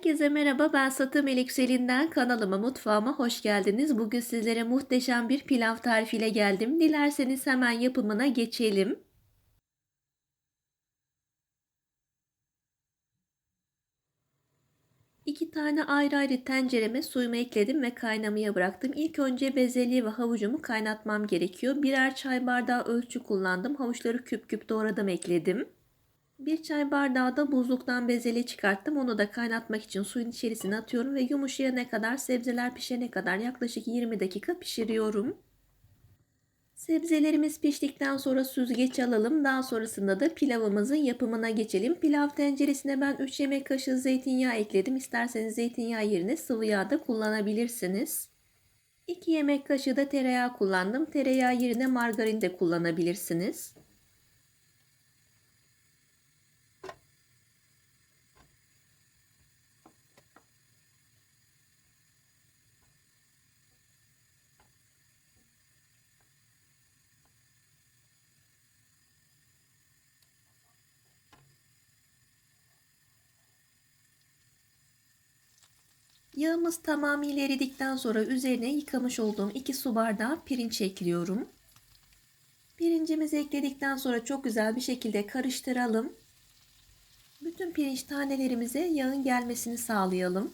Herkese merhaba, ben Satı Melikselinden kanalıma, mutfağıma hoş geldiniz. Bugün sizlere muhteşem bir pilav tarifiyle geldim. Dilerseniz hemen yapımına geçelim. İki tane ayrı ayrı tencereme suyumu ekledim ve kaynamaya bıraktım. İlk önce bezelye ve havucumu kaynatmam gerekiyor. Birer çay bardağı ölçü kullandım. Havuçları küp küp doğradım ekledim. Bir çay bardağı da buzluktan bezelye çıkarttım. Onu da kaynatmak için suyun içerisine atıyorum ve yumuşayana kadar sebzeler pişene kadar yaklaşık 20 dakika pişiriyorum. Sebzelerimiz piştikten sonra süzgeç alalım. Daha sonrasında da pilavımızın yapımına geçelim. Pilav tenceresine ben 3 yemek kaşığı zeytinyağı ekledim. İsterseniz zeytinyağı yerine sıvı yağ da kullanabilirsiniz. 2 yemek kaşığı da tereyağı kullandım. Tereyağı yerine margarin de kullanabilirsiniz. Yağımız tamamıyla eridikten sonra üzerine yıkamış olduğum 2 su bardağı pirinç ekliyorum. Pirincimizi ekledikten sonra çok güzel bir şekilde karıştıralım. Bütün pirinç tanelerimize yağın gelmesini sağlayalım.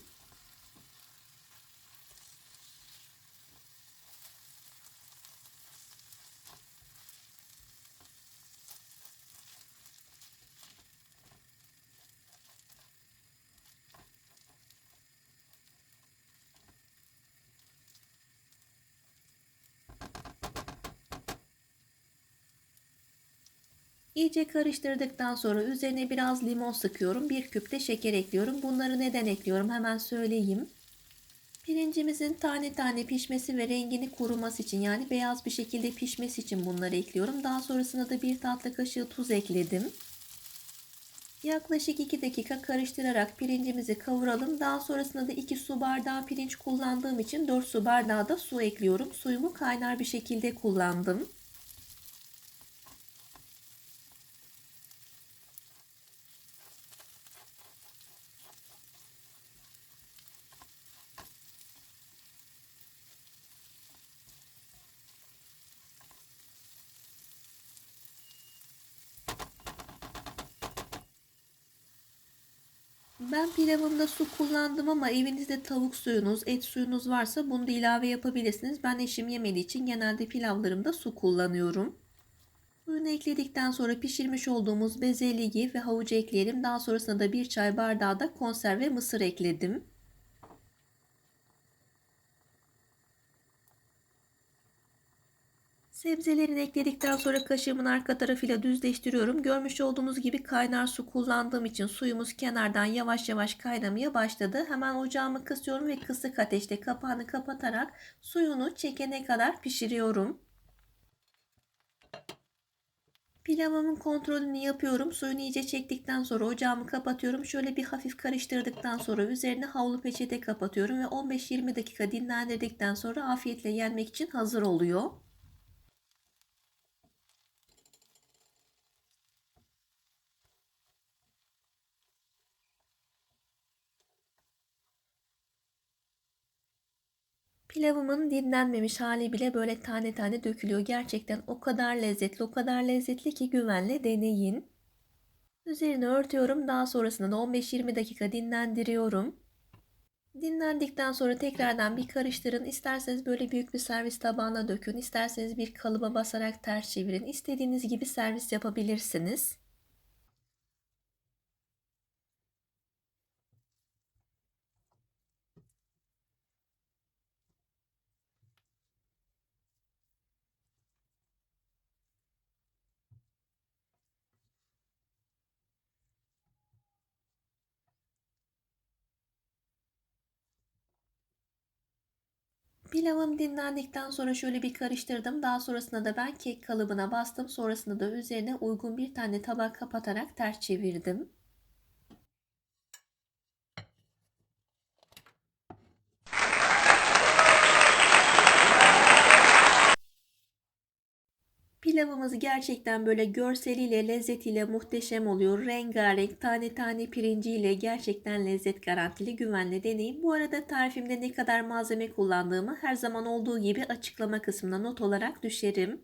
İyice karıştırdıktan sonra üzerine biraz limon sıkıyorum. Bir küp de şeker ekliyorum. Bunları neden ekliyorum hemen söyleyeyim. Pirincimizin tane tane pişmesi ve rengini koruması için yani beyaz bir şekilde pişmesi için bunları ekliyorum. Daha sonrasında da bir tatlı kaşığı tuz ekledim. Yaklaşık 2 dakika karıştırarak pirincimizi kavuralım. Daha sonrasında da 2 su bardağı pirinç kullandığım için 4 su bardağı da su ekliyorum. Suyumu kaynar bir şekilde kullandım. Ben pilavımda su kullandım ama evinizde tavuk suyunuz, et suyunuz varsa bunu da ilave yapabilirsiniz. Ben eşim yemediği için genelde pilavlarımda su kullanıyorum. Suyunu ekledikten sonra pişirmiş olduğumuz bezelyeyi ve havucu ekleyelim. Daha sonrasında da bir çay bardağı da konserve mısır ekledim. Sebzelerini ekledikten sonra kaşığımın arka tarafıyla düzleştiriyorum. Görmüş olduğunuz gibi kaynar su kullandığım için suyumuz kenardan yavaş yavaş kaynamaya başladı. Hemen ocağımı kısıyorum ve kısık ateşte kapağını kapatarak suyunu çekene kadar pişiriyorum. Pilavımın kontrolünü yapıyorum. Suyunu iyice çektikten sonra ocağımı kapatıyorum. Şöyle bir hafif karıştırdıktan sonra üzerine havlu peçete kapatıyorum ve 15-20 dakika dinlendirdikten sonra afiyetle yenmek için hazır oluyor. Pilavımın dinlenmemiş hali bile böyle tane tane dökülüyor. Gerçekten o kadar lezzetli, o kadar lezzetli ki güvenle deneyin. Üzerini örtüyorum. Daha sonrasında da 15-20 dakika dinlendiriyorum. Dinlendikten sonra tekrardan bir karıştırın. İsterseniz böyle büyük bir servis tabağına dökün. İsterseniz bir kalıba basarak ters çevirin. İstediğiniz gibi servis yapabilirsiniz. Pilavım dinlendikten sonra şöyle bir karıştırdım. Daha sonrasında da ben kek kalıbına bastım. Sonrasında da üzerine uygun bir tane tabak kapatarak ters çevirdim. Pilavımız gerçekten böyle görseliyle, lezzetiyle muhteşem oluyor. Rengarenk, tane tane pirinciyle gerçekten lezzet garantili, güvenli deneyin. Bu arada tarifimde ne kadar malzeme kullandığımı her zaman olduğu gibi açıklama kısmına not olarak düşerim.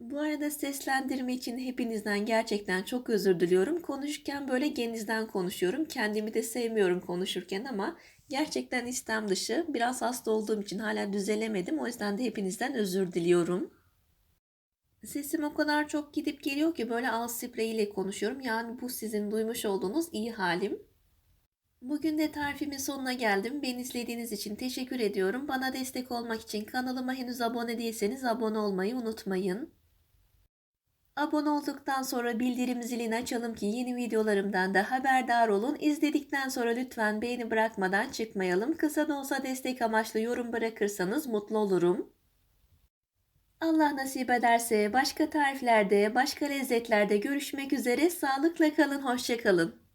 Bu arada seslendirme için hepinizden gerçekten çok özür diliyorum. Konuşurken böyle genizden konuşuyorum. Kendimi de sevmiyorum konuşurken ama gerçekten istem dışı. Biraz hasta olduğum için hala düzelemedim. O yüzden de hepinizden özür diliyorum. Sesim o kadar çok gidip geliyor ki böyle ağız spreyiyle konuşuyorum. Yani bu sizin duymuş olduğunuz iyi halim. Bugün de tarifimin sonuna geldim. Beni izlediğiniz için teşekkür ediyorum. Bana destek olmak için kanalıma henüz abone değilseniz abone olmayı unutmayın. Abone olduktan sonra bildirim zilini açalım ki yeni videolarımdan da haberdar olun. İzledikten sonra lütfen beğeni bırakmadan çıkmayalım. Kısa da olsa destek amaçlı yorum bırakırsanız mutlu olurum. Allah nasip ederse başka tariflerde, başka lezzetlerde görüşmek üzere. Sağlıkla kalın, hoşça kalın.